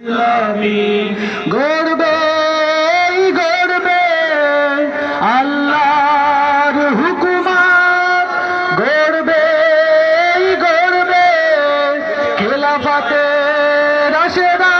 ইসলামী গড়বে গড়বে আল্লাহর হুকুমাত গড়বে গড়বে খেলাফাতে রাশেদা।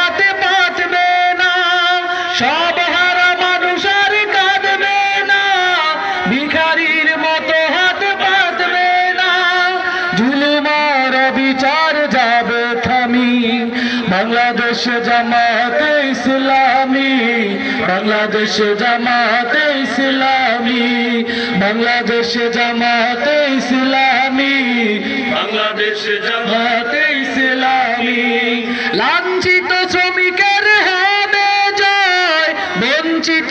সব হারা মানুষের কাঁদবে না, ভিখারির মতো হাত পাতবে না। জুলুমার বিচার যাবে থামি, বাংলাদেশ জামাতে ইসলামী, বাংলাদেশ জামাতে ইসলামী, বাংলাদেশ জামাতে ইসলামী, বাংলাদেশ জামাতে